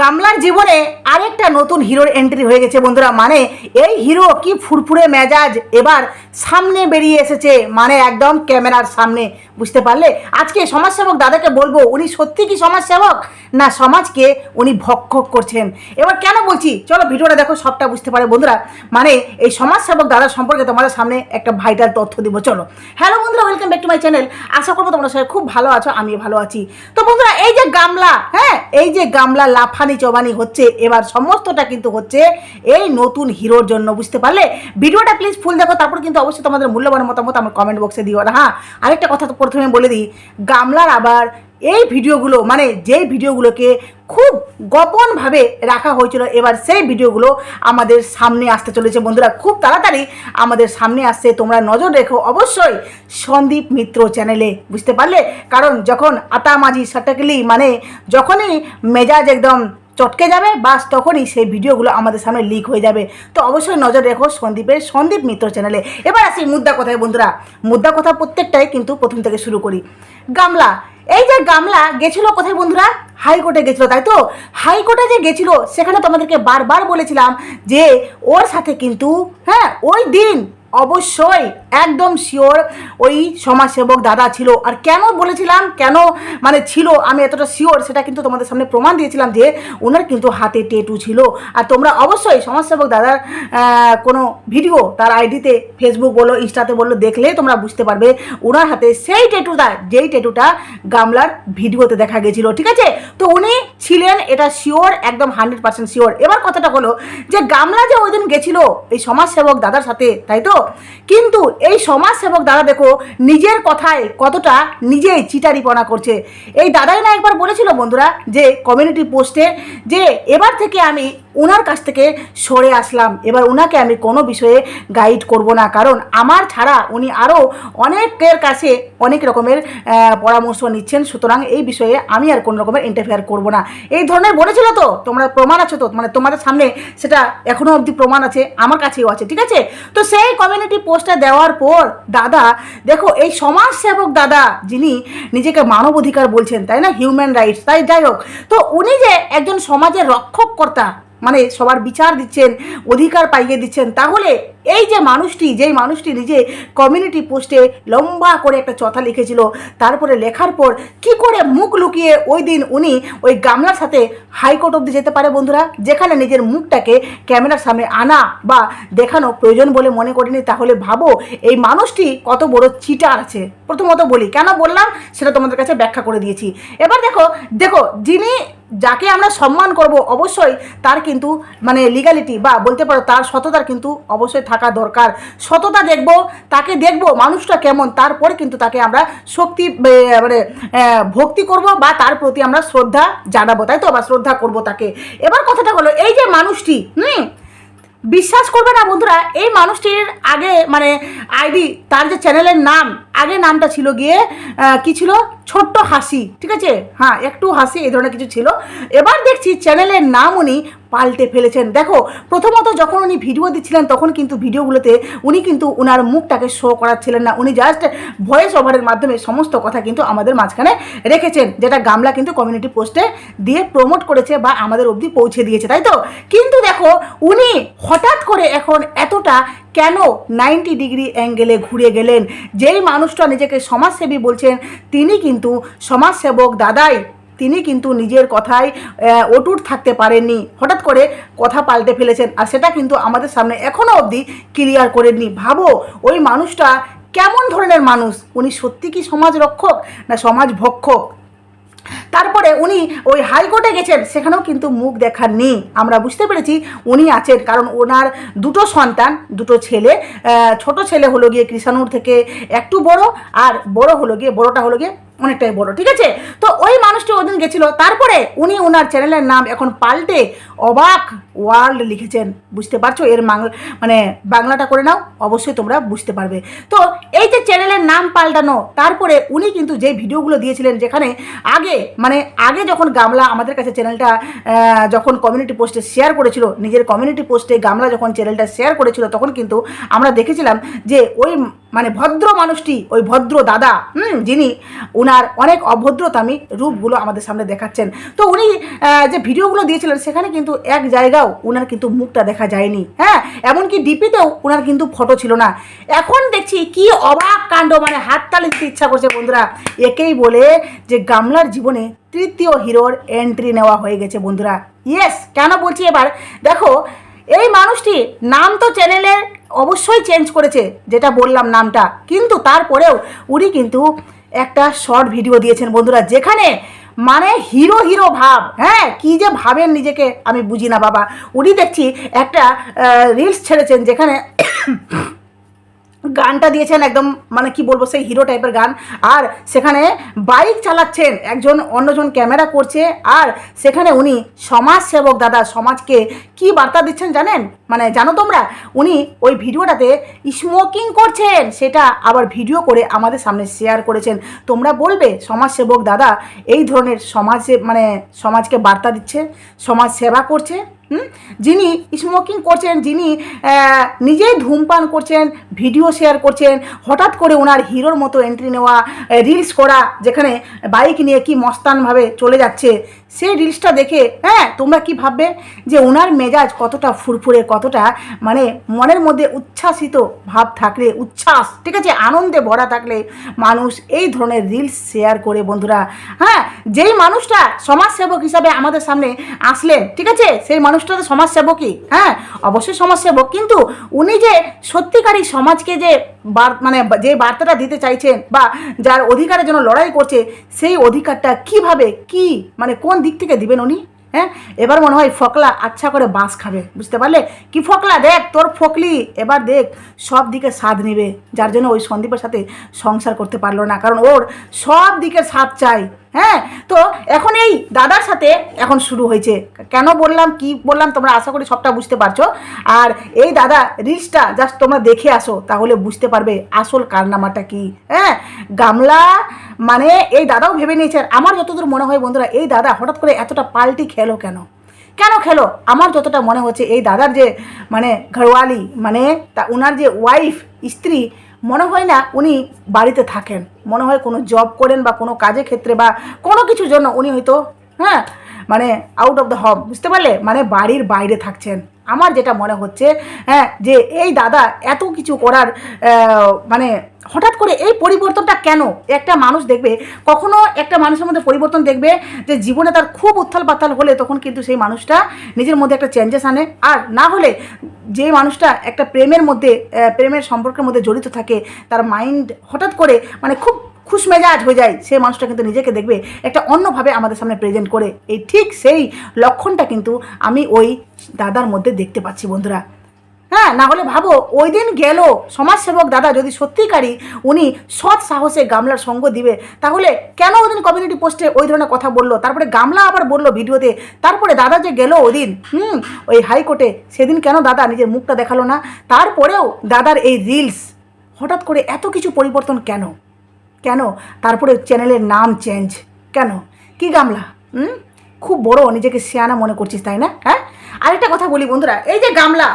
গামলার জীবনে আরেকটা নতুন হিরোর এন্ট্রি হয়ে গেছে বন্ধুরা। মানে এই হিরো কি ফুরফুরে মেজাজ, এবার সামনে বেরিয়ে এসেছে। মানে একদম ক্যামেরার সামনে, বুঝতে পারলে? আজকে সমাজসেবক দাদাকে বলব, উনি সত্যি কি সমাজসেবক? না সমাজকে উনি ভক্ষক করছেন? এবার কেন বলছি? চলো ভিডিওটা দেখো, সবটা বুঝতে পারে বন্ধুরা। মানে এই সমাজসেবক দাদা সম্পর্কে তোমাদের সামনে একটা ভাইটাল তথ্য দিব, চলো। হ্যালো বন্ধুরা welcome back to my channel আশা করব তোমরা সবাই খুব ভালো আছো আমি ভালো আছি। তো বন্ধুরা, এই যে গামলা এই যে গামলা লাফানি চবানি হচ্ছে, এবার সমস্তটা কিন্তু হচ্ছে এই নতুন হিরোর জন্য, বুঝতে পারলে? ভিডিওটা প্লিজ ফুল দেখো, তারপর কিন্তু অবশ্যই তোমাদের মূল্যবান মতামত আমার কমেন্ট বক্সে দিও। আর হ্যাঁ আরেকটা কথা তো প্রথমে বলে দিই, গামলার আবার এই ভিডিওগুলো মানে যেই ভিডিওগুলোকে খুব গোপনভাবে রাখা হয়েছিল, এবার সেই ভিডিওগুলো আমাদের সামনে আসতে চলেছে। বন্ধুরা, খুব তাড়াতাড়ি আমাদের সামনে আসছে। তোমরা নজর রেখো অবশ্যই সন্দীপ মিত্র চ্যানেলে, বুঝতে পারলে? কারণ যখন আতামাজি সাটাকলি মানে যখনই মেজাজ একদম চটকে যাবে, বাস তখনই সেই ভিডিওগুলো আমাদের সামনে লিক হয়ে যাবে। তো অবশ্যই নজর রেখো সন্দীপের সন্দীপ মিত্র চ্যানেলে। এবার আসি মুদ্রা কথায়, বন্ধুরা। মুদ্রা কথা প্রত্যেকটাই কিন্তু প্রথম থেকে শুরু করি। গামলা এই যে গামলা গেছিল কোথায় বন্ধুরা? হাইকোর্টে গেছিল, তাই তো? হাইকোর্টে যে গেছিল, সেখানে তোমাদেরকে বারবার বলেছিলাম যে ওর সাথে কিন্তু হ্যাঁ ওই দিন অবশ্যই, একদম শিওর ওই সমাজসেবক দাদা ছিল। আর কেন বলেছিলাম? কেন মানে ছিল? আমি এতটা শিওর সেটা কিন্তু তোমাদের সামনে প্রমাণ দিয়েছিলাম যে ওনার কিন্তু হাতে টেটু ছিল। আর তোমরা অবশ্যই সমাজসেবক দাদার কোনো ভিডিও তার আইডিতে ফেসবুক বলো ইনস্টাতে বলল দেখলে তোমরা বুঝতে পারবে ওনার হাতে সেই টেটুটা যেই টেটুটা গামলার ভিডিওতে দেখা গেছিল। ঠিক আছে? তো উনি ছিলেন, এটা শিওর একদম হান্ড্রেড পার্সেন্ট শিওর এবার কথাটা হলো যে গামলা যে ওই দিন গেছিল, এই সমাজসেবক দাদার সাথে, তাই তো? কিন্তু এই সমাজসেবক দাদা দেখো, নিজের কথায় কতটা নিজেই চিটারিপনা করছে। এই দাদাই না একবার বলেছিল বন্ধুরা যে কমিউনিটি পোস্টে যে এবার থেকে আমি ওনার কাছ থেকে সরে আসলাম, এবার ওনাকে আমি কোনো বিষয়ে গাইড করব না। কারণ আমার ছাড়া উনি আরও অনেকের কাছে অনেক রকমের পরামর্শ নিচ্ছেন। সুতরাং এই বিষয়ে আমি আর কোনো রকমের ইন্টারফেয়ার করব না। এই ধরনের বলেছিল তো? তোমরা প্রমাণ আছে তো? মানে তোমাদের সামনে সেটা এখনও অবধি প্রমাণ আছে, আমার কাছেও আছে, ঠিক আছে? তো সেই কমিউনিটি পোস্টটা দেওয়ার পর দাদা, দেখো, এই সমাজসেবক দাদা যিনি নিজেকে মানবাধিকার বলছেন, তাই না? হিউম্যান রাইটস তাই যাই হোক। তো উনি যে একজন সমাজের রক্ষককর্তা মানে সবার বিচার দিচ্ছেন, অধিকার পাইয়ে দিচ্ছেন, তাহলে এই যে মানুষটি, যেই মানুষটি নিজে কমিউনিটি পোস্টে লম্বা করে একটা চথা লিখেছিল, তারপরে লেখার পর কি করে মুখ লুকিয়ে ওই দিন উনি ওই গামলার সাথে হাইকোর্ট অব্দি যেতে পারে বন্ধুরা? যেখানে নিজের মুখটাকে ক্যামেরার সামনে আনা বা দেখানো প্রয়োজন বলে মনে করিনি, তাহলে ভাবো এই মানুষটি কত বড় চিটার আছে। প্রথমত বলি, কেন বললাম? সেটা তোমাদের কাছে ব্যাখ্যা করে দিয়েছি। এবার দেখো দেখো, যিনি যাকে আমরা সম্মান করব অবশ্যই তার কিন্তু মানে লিগালিটি বা বলতে পারো তার সততার কিন্তু অবশ্যই থাকা দরকার। সততা দেখব, তাকে দেখব মানুষটা কেমন, তারপরে কিন্তু তাকে আমরা শক্তি মানে ভক্তি করব বা তার প্রতি আমরা শ্রদ্ধা জানাব। তাই তো? বা শ্রদ্ধা করব তাকে। এবার কথাটা হলো, এই যে মানুষটি, হুম? বিশ্বাস করবে না বন্ধুরা, এই মানুষটির আগে মানে আইডি, তার যে চ্যানেলের নাম, আগে নামটা ছিল গিয়ে কি ছিল? ছোট্ট হাসি, ঠিক আছে? হ্যাঁ একটু হাসি, এই ধরনের কিছু ছিল। এবার দেখছি চ্যানেলের নাম উনি পাল্টে ফেলেছেন। দেখো, প্রথমত যখন উনি ভিডিও দিচ্ছিলেন, তখন কিন্তু ভিডিওগুলোতে উনি কিন্তু ওনার মুখটাকে শো করাচ্ছিলেন না। উনি জাস্ট ভয়েস ওভারের মাধ্যমে সমস্ত কথা কিন্তু আমাদের মাঝখানে রেখেছেন, যেটা গামলা কিন্তু কমিউনিটি পোস্টে দিয়ে প্রমোট করেছে বা আমাদের অবধি পৌঁছে দিয়েছে, তাই তো? কিন্তু দেখো, উনি হঠাৎ করে এখন এতটা কেন নাইনটি ডিগ্রি অ্যাঙ্গেলে ঘুরে গেলেন? যেই মানুষটা নিজেকে সমাজসেবী বলছেন, তিনি কিন্তু সমাজসেবক দাদাই। তিনি কিন্তু নিজের কথায় অটুট থাকতে পারেননি। হঠাৎ করে কথা পাল্টে ফেলেছেন আর সেটা কিন্তু আমাদের সামনে এখনও অবধি ক্লিয়ার করেননি। ভাবো, ওই মানুষটা কেমন ধরনের মানুষ? উনি সত্যি কি সমাজ রক্ষক না সমাজ ভক্ষক তারপরে উনি ওই হাইকোর্টে গেছেন, সেখানেও কিন্তু মুখ দেখার নেই আমরা বুঝতে পেরেছি উনি আছেন, কারণ ওনার দুটো সন্তান, দুটো ছেলে ছোট ছেলে হলো গিয়ে কৃষাণুর থেকে একটু বড়, আর বড় হলো গিয়ে, বড়টা হলো গিয়ে অনেকটাই বড়, ঠিক আছে? তো ওই মানুষটি ওদিন গেছিল, তারপরে উনি ওনার চ্যানেলের নাম এখন পাল্টে অবাক ওয়ার্ল্ড লিখেছেন। বুঝতে পারছ? এর মানে বাংলাটা করে নাও, অবশ্যই তোমরা বুঝতে পারবে। তো এই যে চ্যানেলের নাম পাল্টানো, তারপরে উনি কিন্তু যে ভিডিওগুলো দিয়েছিলেন, যেখানে আগে মানে আগে যখন গামলা আমাদের কাছে চ্যানেলটা যখন কমিউনিটি পোস্টে শেয়ার করেছিল, নিজের কমিউনিটি পোস্টে গামলা যখন চ্যানেলটা শেয়ার করেছিল, তখন কিন্তু আমরা দেখেছিলাম যে ওই মানে ভদ্র মানুষটি, ওই ভদ্র দাদা, হুম, যিনি ওনার অনেক অভদ্রতামি রূপগুলো আমাদের সামনে দেখাচ্ছেন। তো উনি যে ভিডিওগুলো দিয়েছিলেন, সেখানে কিন্তু এক জায়গাও ওনার কিন্তু মুখটা দেখা যায়নি হ্যাঁ? এমনকি ডিপিতেও ওনার কিন্তু ফটো ছিল না। এখন দেখছি কি অবাক কাণ্ড মানে হাততালি দিতে ইচ্ছা করছে বন্ধুরা। একেই বলে যে গামলার জীবনে তৃতীয় হিরোর এন্ট্রি নেওয়া হয়ে গেছে বন্ধুরা। ইয়েস কেন বলছি এবার? দেখো এই মানুষটি নাম তো চ্যানেলের অবশ্যই চেঞ্জ করেছে, যেটা বললাম নামটা। কিন্তু তারপরেও উনি কিন্তু একটা শর্ট ভিডিও দিয়েছেন বন্ধুরা, যেখানে মানে হিরো হিরো ভাব। হ্যাঁ কি যে ভাবেন নিজেকে, আমি বুঝি না বাবা। উনি দেখছি একটা রিলস ছেড়েছেন যেখানে গানটা দিয়েছেন একদম মানে কি বলব, সেই হিরো টাইপের গান। আর সেখানে বাইক চালাচ্ছেন একজন অন্যজন ক্যামেরা করছে, আর সেখানে উনি সমাজ সেবক দাদা, সমাজকে কি বার্তা দিচ্ছেন জানেন? মানে জানো তোমরা, উনি ওই ভিডিওটাতে স্মোকিং করছেন, সেটা আবার ভিডিও করে আমাদের সামনে শেয়ার করেছেন। তোমরা বলবে, সমাজসেবক দাদা এই ধরনের সমাজে মানে সমাজকে বার্তা দিচ্ছে, সমাজ সেবা করছে? যিনি স্মোকিং করছেন, যিনি নিজেই ধূমপান করছেন ভিডিও শেয়ার করছেন, হঠাৎ করে ওনার হিরোর মতো এন্ট্রি নেওয়া রিলস করা, যেখানে বাইক নিয়ে কি মস্তানভাবে চলে যাচ্ছে সেই রিলসটা দেখে হ্যাঁ তোমরা কি ভাববে যে ওনার মেজাজ কতটা ফুরফুরে, কতটা মানে মনের মধ্যে উচ্ছ্বাসিত ভাব থাকলে, উচ্ছ্বাস, ঠিক আছে, আনন্দে ভরা থাকলে মানুষ এই ধরনের রিলস শেয়ার করে, বন্ধুরা। হ্যাঁ যেই মানুষটা সমাজসেবক হিসাবে আমাদের সামনে আসলেন, ঠিক আছে, সেই মানুষটা তো সমাজসেবকই হ্যাঁ অবশ্যই সমাজসেবক, কিন্তু উনি যে সত্যিকারই সমাজকে যে বার- মানে যে বার্তাটা দিতে চাইছেন বা যার অধিকারের জন্য লড়াই করছে, সেই অধিকারটা কীভাবে, কি মানে কোন দিক থেকে দিবেন উনি? হ্যাঁ? এবার মনে হয় ফকলা আচ্ছা করে বাঁশ খাবে, বুঝতে পারলে? কি ফকলা? দেখ, তোর ফকলি, এবার দেখ, সব দিকে স্বাদ নেবে, যার জন্য ওই সন্দীপের সাথে সংসার করতে পারল না, কারণ ওর সব দিকে স্বাদ চাই হ্যাঁ? তো এখন এই দাদার সাথে এখন শুরু হয়েছে। কেন বললাম, কি বললাম, তোমরা আশা করি সবটা বুঝতে পারছ। আর এই দাদা রিলসটা জাস্ট তোমরা দেখে আসো, তাহলে বুঝতে পারবে আসল কারনামাটা কি হ্যাঁ? গামলা মানে এই দাদাও ভেবে নিয়েছেন আমার যতদূর মনে হয় বন্ধুরা, এই দাদা হঠাৎ করে এতটা পাল্টি খেলো কেন? কেন খেলো? আমার যতটা মনে হচ্ছে, এই দাদার যে মানে ঘরওয়ালি মানে তা ওনার যে ওয়াইফ স্ত্রী, মনে হয় না উনি বাড়িতে থাকেন। মনে হয় কোনো জব করেন বা কোনো কাজের ক্ষেত্রে বা কোনো কিছুর জন্য উনি হয়তো হ্যাঁ মানে আউট অফ দ্য হব বুঝতে পারলে? মানে বাড়ির বাইরে থাকছেন। আমার যেটা মনে হচ্ছে হ্যাঁ যে এই দাদা এত কিছু করার মানে হঠাৎ করে এই পরিবর্তনটা কেন? একটা মানুষ দেখবে, কখনো একটা মানুষের মধ্যে পরিবর্তন দেখবে যে জীবনে তার খুব উত্থাল পাতাল হলে তখন কিন্তু সেই মানুষটা নিজের মধ্যে একটা চেঞ্জেস আনে। আর না হলে যে মানুষটা একটা প্রেমের মধ্যে প্রেমের সম্পর্কের মধ্যে জড়িত থাকে, তার মাইন্ড হঠাৎ করে মানে খুব খুশমেজাজ হয়ে যায় সেই মানুষটা কিন্তু নিজেকে দেখবে একটা অন্যভাবে আমাদের সামনে প্রেজেন্ট করে। এই ঠিক সেই লক্ষণটা কিন্তু আমি ওই দাদার মধ্যে দেখতে পাচ্ছি বন্ধুরা। হ্যাঁ না হলে ভাবো, ওই দিন গেল সমাজসেবক দাদা যদি সত্যিকারই উনি সৎ সাহসে গামলার সঙ্গ দিবে, তাহলে কেন ওই দিন কমিউনিটি পোস্টে ওই ধরনের কথা বলল? তারপরে গামলা আবার বলল ভিডিওতে তারপরে দাদা যে গেল ওই দিন, হুম, ওই হাইকোর্টে সেদিন কেন দাদা নিজের মুখটা দেখাল না? তারপরেও দাদার এই রিলস হঠাৎ করে এত কিছু পরিবর্তন কেন? কেন? তারপরে চ্যানেলের নাম চেঞ্জ কেন? কি গামলা? হুম? খুব বড়, নিজেকে সিয়ানা মনে করছিস, তাই না? হ্যাঁ? আরেকটা কথা বলি বন্ধুরা, এই যে গামলা,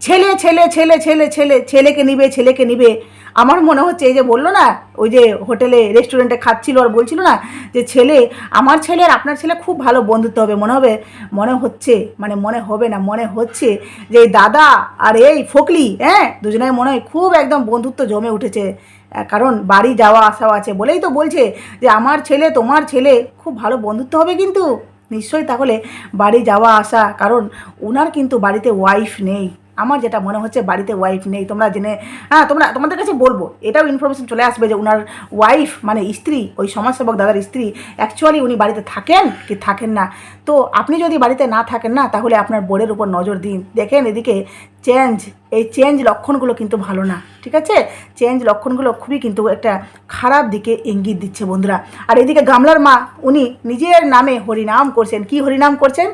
ছেলে ছেলে ছেলে ছেলে ছেলে, ছেলেকে নিবে ছেলেকে নিবে। আমার মনে হচ্ছে এই যে বলল না, ওই যে হোটেলে রেস্টুরেন্টে খাচ্ছিল আর বলছিল না যে ছেলে, আমার ছেলে আর আপনার ছেলে খুব ভালো বন্ধুত্ব হবে। মনে হবে, মনে হচ্ছে মানে মনে হবে না, মনে হচ্ছে যে দাদা আর এই ফকলি হ্যাঁ? দুজনের মনে হয় খুব একদম বন্ধুত্ব জমে উঠেছে। কারণ বাড়ি যাওয়া, আসাও আছে। বলেই তো বলছে যে, আমার ছেলে, তোমার ছেলে, খুব ভালো বন্ধুত্ব হবে কিন্তু? নিশ্চয়ই তাহলে বাড়ি যাওয়া, আসা, কারণ ওনার কিন্তু বাড়িতে ওয়াইফ নেই। আমার যেটা মনে হচ্ছে, বাড়িতে ওয়াইফ নেই। তোমরা জেনে হ্যাঁ তোমরা, তোমাদের কাছে বলব, এটাও ইনফরমেশন চলে আসবে যে ওনার ওয়াইফ মানে স্ত্রী, ওই সমাজসেবক দাদার স্ত্রী অ্যাকচুয়ালি উনি বাড়িতে থাকেন কি থাকেন না? তো আপনি যদি বাড়িতে না থাকেন না, তাহলে আপনার বোর্ডের উপর নজর দিন। দেখেন এদিকে চেঞ্জ এই চেঞ্জ লক্ষণগুলো কিন্তু ভালো না, ঠিক আছে? চেঞ্জ লক্ষণগুলো খুবই কিন্তু একটা খারাপ দিকে ইঙ্গিত দিচ্ছে বন্ধুরা। আর এদিকে গামলার মা, উনি নিজের নামে হরিনাম করছেন। কি হরিনাম করছেন?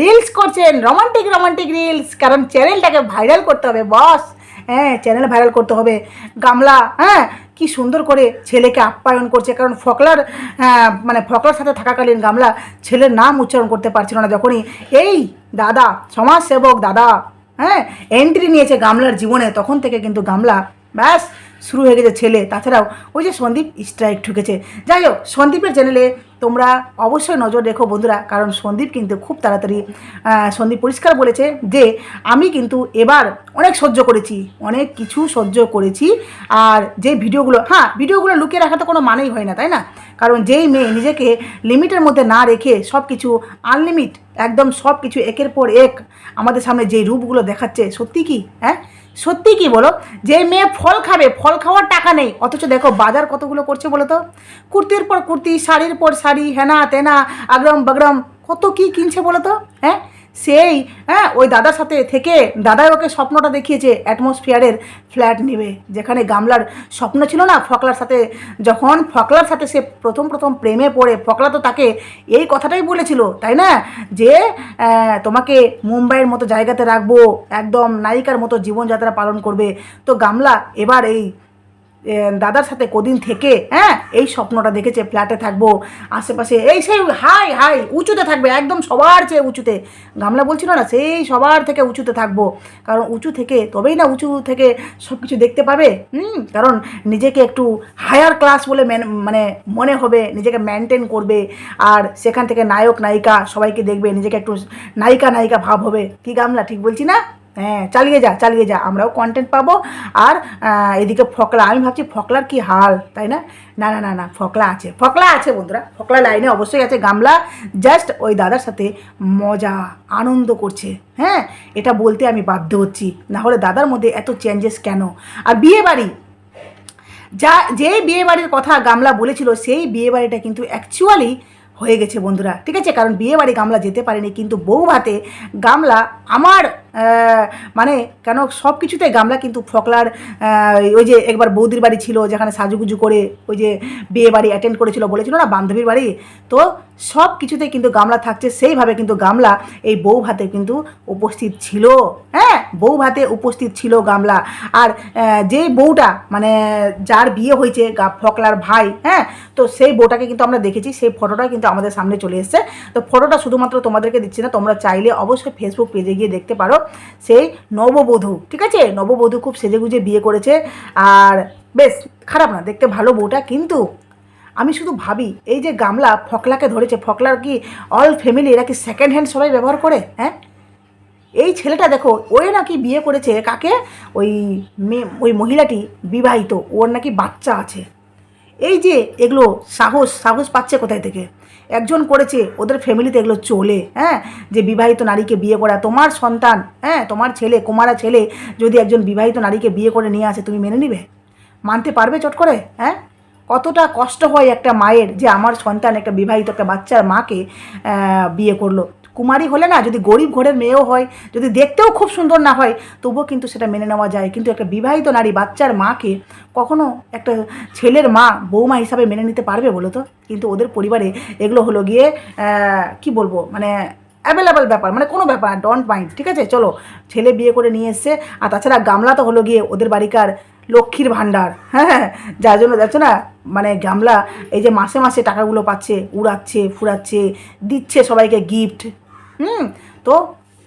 রিলস করছেন রোমান্টিক রোমান্টিক রিলস কারণ চ্যানেলটাকে ভাইরাল করতে হবে বস হ্যাঁ চ্যানেল ভাইরাল করতে হবে। গামলা হ্যাঁ কি সুন্দর করে ছেলেকে আপ্যায়ন করছে। কারণ ফকলার মানে ফকলার সাথে থাকাকালীন গামলা ছেলের নাম উচ্চারণ করতে পারছিল না যখনই। এই, দাদা, সমাজসেবক দাদা। হ্যাঁ এন্ট্রি নিয়েছে গামলার জীবনে, তখন থেকে কিন্তু গামলা ব্যাস শুরু হয়ে গেছে ছেলে। তাছাড়াও ওই যে সন্দীপ স্ট্রাইক ঠুকেছে। যাই হোক, সন্দীপের চ্যানেলে তোমরা অবশ্যই নজর রেখো বন্ধুরা, কারণ সন্দীপ কিন্তু খুব তাড়াতাড়ি সন্দীপ পরিষ্কার বলেছে যে, আমি কিন্তু এবার অনেক সহ্য করেছি, অনেক কিছু সহ্য করেছি, আর যে ভিডিওগুলো হ্যাঁ ভিডিওগুলো লুকিয়ে রাখা তো কোনো মানেই হয় না, তাই না? কারণ যেই মেয়ে নিজেকে লিমিটের মধ্যে না রেখে সব কিছু আনলিমিট একদম সব কিছু একের পর এক আমাদের সামনে যেই রূপগুলো দেখাচ্ছে, সত্যি কি? হ্যাঁ? সত্যি কি বলো? যে মেয়ে ফল খাবে, ফল খাওয়ার টাকা নেই। অথচ দেখো বাজার কতগুলো করছে বলো তো? কুর্তির পর কুর্তি, শাড়ির পর শাড়ি, হেনা তেনা আগরম বাগরম কত কি কিনছে বলো তো? হ্যাঁ? সেই হ্যাঁ ওই দাদার সাথে থেকে দাদাই ওকে স্বপ্নটা দেখিয়েছে অ্যাটমসফিয়ারের ফ্ল্যাট নেবে। যেখানে গামলার স্বপ্ন ছিল না, ফকলার সাথে, যখন ফকলার সাথে সে প্রথম প্রথম প্রেমে পড়ে, ফকলা তো তাকে এই কথাটাই বলেছিল, তাই না? যে তোমাকে মুম্বাইয়ের মতো জায়গাতে রাখব, একদম নায়িকার মতো জীবনযাত্রা পালন করবে। তো গামলা এবার এই দাদার সাথে কদিন থেকে হ্যাঁ এই স্বপ্নটা দেখেছে ফ্ল্যাটে থাকব, আশেপাশে, এই সেই হাই হাই, উঁচুতে থাকবে, একদম সবার চেয়ে উঁচুতে। গামলা বলছিল না, সেই সবার থেকে উঁচুতে থাকব। কারণ উঁচু থেকে, তবেই না উঁচু থেকে সব কিছু দেখতে পাবে। হুম, কারণ নিজেকে একটু হায়ার ক্লাস বলে মেন- মানে হবে, নিজেকে মেনটেন করবে। আর সেখান থেকে নায়ক, নায়িকা সবাইকে দেখবে, নিজেকে একটু নায়িকা নায়িকা ভাব হবে। কি গামলা, ঠিক বলছি না? হ্যাঁ চালিয়ে যা চালিয়ে যা, আমরাও কন্টেন্ট পাবো। আর এদিকে ফকলা, আমি ভাবছি ফকলার কি হাল, তাই না? না না না না, ফকলা আছে ফকলা আছে বন্ধুরা, ফকলা লাইনে অবশ্যই আছে গামলা। জাস্ট ওই দাদার সাথে মজা, আনন্দ করছে হ্যাঁ? এটা বলতে আমি বাধ্য হচ্ছি, না হলে দাদার মধ্যে এত চেঞ্জেস কেন? আর বিয়ে বাড়ি, যা যে বিয়ে বাড়ির কথা গামলা বলেছিল, সেই বিয়ে বাড়িটা কিন্তু অ্যাকচুয়ালি হয়ে গেছে বন্ধুরা, ঠিক আছে? কারণ বিয়ে বাড়ি গামলা যেতে পারেনি, কিন্তু বউ ভাতে গামলা আমার মানে কেন সব কিছুতে গামলা কিন্তু ফকলার ওই যে একবার বৌদির বাড়ি ছিল যেখানে সাজুগুজু করে ওই যে বিয়ে বাড়ি অ্যাটেন্ড করেছিল বলেছিল না, বান্ধবীর বাড়ি? তো সব কিছুতে কিন্তু গামলা থাকছে, সেইভাবে কিন্তু গামলা এই বউ ভাতে কিন্তু উপস্থিত ছিল। হ্যাঁ বউ ভাতে উপস্থিত ছিল গামলা। আর যে বউটা মানে যার বিয়ে হয়েছে গা- ফকলার ভাই হ্যাঁ তো সেই বউটাকে কিন্তু আমরা দেখেছি, সেই ফটোটা কিন্তু আমাদের সামনে চলে এসেছে। তো ফটোটা শুধুমাত্র তোমাদেরকে দিচ্ছি না, তোমরা চাইলে অবশ্যই ফেসবুক পেজে গিয়ে দেখতে পারো। সেই নববধূ, ঠিক আছে? নববধূ খুব সেজেগুজে বিয়ে করেছে আর বেশ খারাপ না, দেখতে ভালো বউটা, কিন্তু আমি শুধু ভাবি, এই যে গামলা ফকলাকে ধরেছে ফকলার কি অল ফ্যামিলি এরা কি সেকেন্ড হ্যান্ড সবাই ব্যবহার করে? হ্যাঁ? এই ছেলেটা দেখো ওই নাকি বিয়ে করেছে কাকে? ওই মেয়ে ওই মহিলাটি বিবাহিত, ওর নাকি বাচ্চা আছে। এই যে এগুলো সাহস সাহস পাচ্ছে কোথায় থেকে? একজন করেছে, ওদের ফ্যামিলিতে এগুলো চলে হ্যাঁ? যে বিবাহিত নারীকে বিয়ে করা, তোমার সন্তান হ্যাঁ? তোমার ছেলে, কুমারা ছেলে, যদি একজন বিবাহিত নারীকে বিয়ে করে নিয়ে আসে, তুমি মেনে নিবে? মানতে পারবে চট করে হ্যাঁ? কতটা কষ্ট হয় একটা মায়ের যে আমার সন্তান একটা বিবাহিত একটা বাচ্চার মাকে বিয়ে করল। কুমারী হলে না যদি গরিব ঘরের মেয়েও হয়, যদি দেখতেও খুব সুন্দর না হয়, তবুও কিন্তু সেটা মেনে নেওয়া যায়। কিন্তু একটা বিবাহিত নারী বাচ্চার মাকে কখনো একটা ছেলের মা বৌমা হিসাবে মেনে নিতে পারবে বলো তো? কিন্তু ওদের পরিবারে এগুলো হলো গিয়ে কি বলব? মানে অ্যাভেলেবেল ব্যাপার মানে কোনো ব্যাপার ডন্ট মাইন্ড ঠিক আছে? চলো, ছেলে বিয়ে করে নিয়ে এসছে, আর তাছাড়া গামলা তো হলো গিয়ে ওদের বাড়িকার লক্ষ্মীর ভাণ্ডার হ্যাঁ যার জন্য দেখছ না মানে গামলা এই যে মাসে মাসে টাকাগুলো পাচ্ছে, উড়াচ্ছে, ফুরাচ্ছে, দিচ্ছে সবাইকে গিফট হুম, তো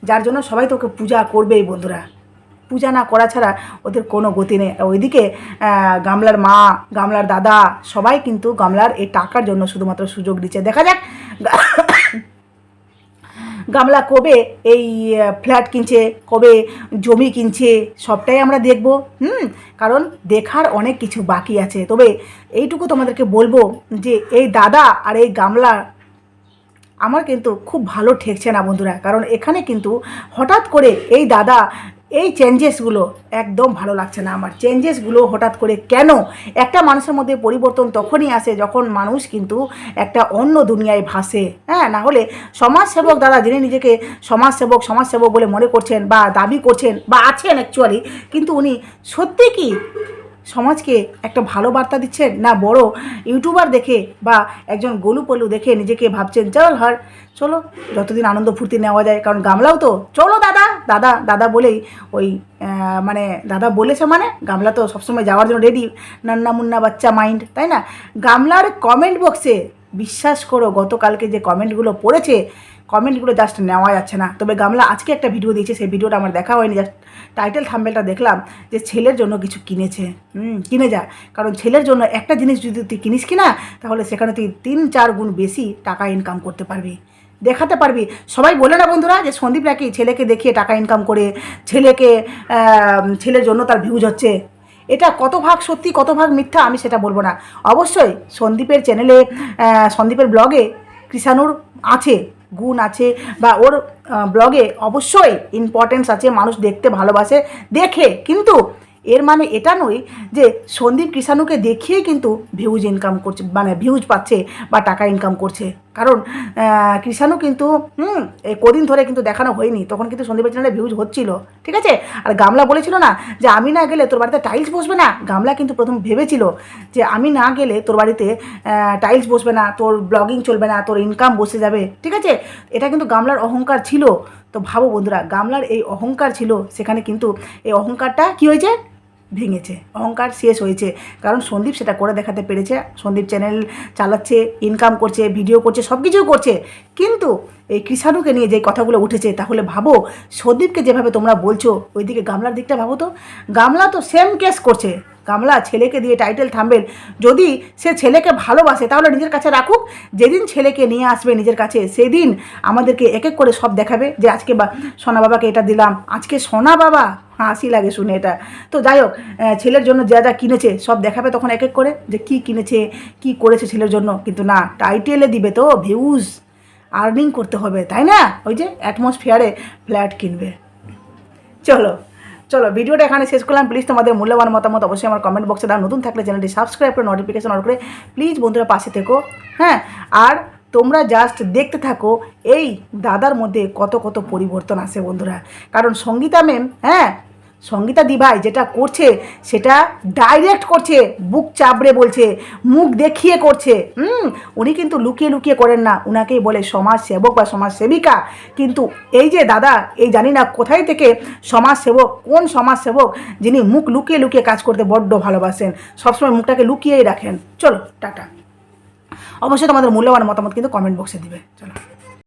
যার জন্য সবাই তোকে পূজা করবেই বন্ধুরা। পূজা না করা ছাড়া ওদের কোনো গতি নেই। ওইদিকে গামলার মা, গামলার দাদা, সবাই কিন্তু গামলার এই টাকার জন্য শুধুমাত্র সুযোগ দিচ্ছে। দেখা যাক, গামলা কবে এই ফ্ল্যাট কিনছে, কবে জমি কিনছে, সবটাই আমরা দেখব। হুম, কারণ দেখার অনেক কিছু বাকি আছে। তবে এইটুকু তোমাদেরকে বলব যে এই দাদা আর এই গামলা আমার কিন্তু খুব ভালো ঠেকছে না বন্ধুরা, কারণ এখানে কিন্তু হঠাৎ করে এই দাদা এই চেঞ্জেসগুলো একদম ভালো লাগছে না আমার। চেঞ্জেসগুলো হঠাৎ করে কেন? একটা মানুষের মধ্যে পরিবর্তন তখনই আসে যখন মানুষ কিন্তু একটা অন্য দুনিয়ায় ভাসে। হ্যাঁ না হলে সমাজসেবক দাদা যিনি নিজেকে সমাজসেবক সমাজসেবক বলে মনে করছেন বা দাবি করছেন বা আছেন অ্যাকচুয়ালি কিন্তু উনি সত্যি কি সমাজকে একটা ভালো বার্তা দিচ্ছেন না বড় ইউটিউবার দেখে বা একজন গোলু পলু দেখে নিজেকে ভাবছেন, চল হার। চলো, যতদিন আনন্দ ফুর্তি নেওয়া যায়, কারণ গামলাও তো। চলো দাদা দাদা দাদা বলেই ওই মানে দাদা বলেছে মানে গামলা তো সবসময় যাওয়ার জন্য রেডি নান্না মুন্না বাচ্চা মাইন্ড তাই না? গামলার কমেন্ট বক্সে বিশ্বাস করো, গতকালকে যে কমেন্টগুলো পড়েছে কমেন্টগুলো জাস্ট নেওয়া যাচ্ছে না। তবে গামলা আজকে একটা ভিডিও দিয়েছে, সেই ভিডিওটা আমার দেখা হয়নি জাস্ট টাইটেল থাম্বেলটা দেখলাম যে ছেলের জন্য কিছু কিনেছে। হুম, কিনে যা। কারণ ছেলের জন্য একটা জিনিস যদি তুই কিনিস কি না তাহলে সেখানে তুই তিন, চার গুণ বেশি টাকা ইনকাম করতে পারবি। দেখাতে পারবি। সবাই বলে না বন্ধুরা যে সন্দীপ নাকি ছেলেকে দেখিয়ে টাকা ইনকাম করে, ছেলেকে ছেলের জন্য তার ভিউজ হচ্ছে। এটা কত ভাগ সত্যি, কত ভাগ মিথ্যা আমি সেটা বলব না। অবশ্যই সন্দীপের চ্যানেলে সন্দীপের ব্লগে কৃষাণুর আছে। গুণ আছে বা ওর ব্লগে অবশ্যই ইম্পর্টেন্স আছে মানুষ দেখতে ভালোবাসে দেখে। কিন্তু এর মানে এটা নয় যে সন্দীপ কৃষাণুকে দেখিয়ে কিন্তু ভিউজ ইনকাম করছে মানে ভিউজ পাচ্ছে বা টাকা ইনকাম করছে। কারণ কৃষাণু কিন্তু, হুম এই কদিন ধরে কিন্তু দেখানো হয়নি, তখন কিন্তু সন্দীপের চ্যানেলে ভিউজ হচ্ছিল, ঠিক আছে? আর গামলা বলেছিল না যে আমি না গেলে তোর বাড়িতে টাইলস বসবে না? গামলা কিন্তু প্রথম ভেবেছিল যে আমি না গেলে তোর বাড়িতে টাইলস বসবে না, তোর ব্লগিং চলবে না, তোর ইনকাম বসে যাবে, ঠিক আছে? এটা কিন্তু গামলার অহংকার ছিল। তো ভাবো বন্ধুরা, গামলার এই অহংকার ছিল, সেখানে কিন্তু এই অহংকারটা কী হয়েছে? ভেঙেছে, অহংকার শেষ হয়েছে। কারণ সন্দীপ সেটা করে দেখাতে পেরেছে, সন্দীপ চ্যানেল চালাচ্ছে ইনকাম করছে ভিডিও করছে সব কিছুই করছে। কিন্তু এই কৃষাণুকে নিয়ে যে কথাগুলো উঠেছে, তাহলে ভাবো সন্দীপকে যেভাবে তোমরা বলছো, ওইদিকে গামলার দিকটা ভাবো তো। গামলা তো সেম কেস করছে। গামলা ছেলেকে দিয়ে টাইটেল থামবেন। যদি সে ছেলেকে ভালোবাসে, তাহলে নিজের কাছে রাখুক। যেদিন ছেলেকে নিয়ে আসবে নিজের কাছে, সেদিন আমাদেরকে এক এক করে সব দেখাবে যে আজকে বা সোনা বাবাকে এটা দিলাম। আজকে সোনা বাবা, হাসি লাগে শুনে এটা। তো যাই হোক ছেলের জন্য যা যা কিনেছে, সব দেখাবে তখন এক এক করে যে কি কিনেছে, কি করেছে ছেলের জন্য। কিন্তু না টাইটেলে দিবে তো ভিউজ আর্নিং করতে হবে, তাই না? ওই যে অ্যাটমসফিয়ারে ফ্ল্যাট কিনবে। চলো চলো, ভিডিওটা এখানে শেষ করলাম। প্লিজ তোমাদের মূল্যবান মতামত অবশ্যই আমার কমেন্ট বক্সে দাও। নতুন থাকলে চ্যানেলটি সাবস্ক্রাইব করে নোটিফিকেশন অন করে প্লিজ বন্ধুরা পাশে থেকো হ্যাঁ? আর তোমরা জাস্ট দেখতে থাকো, এই দাদার মধ্যে কত কত পরিবর্তন আসে বন্ধুরা। কারণ সঙ্গীতা ম্যাম হ্যাঁ? সঙ্গীতা দিভাই যেটা করছে, সেটা ডাইরেক্ট করছে, বুক চাবড়ে বলছে, মুখ দেখিয়ে করছে। হুম, উনি কিন্তু লুকিয়ে লুকিয়ে করেন না, উনাকেই বলে সমাজ সেবক বা সমাজ সেবিকা কিন্তু এই যে দাদা, এই জানি না কোথায় থেকে সমাজ সেবক কোন সমাজ সেবক যিনি মুখ লুকিয়ে লুকিয়ে কাজ করতে বড্ড ভালোবাসেন, সবসময় মুখটাকে লুকিয়েই রাখেন। চলো, টাটা। অবশ্যই তোমাদের মূল্যবান মতামত কিন্তু কমেন্ট বক্সে দিবে। চলো।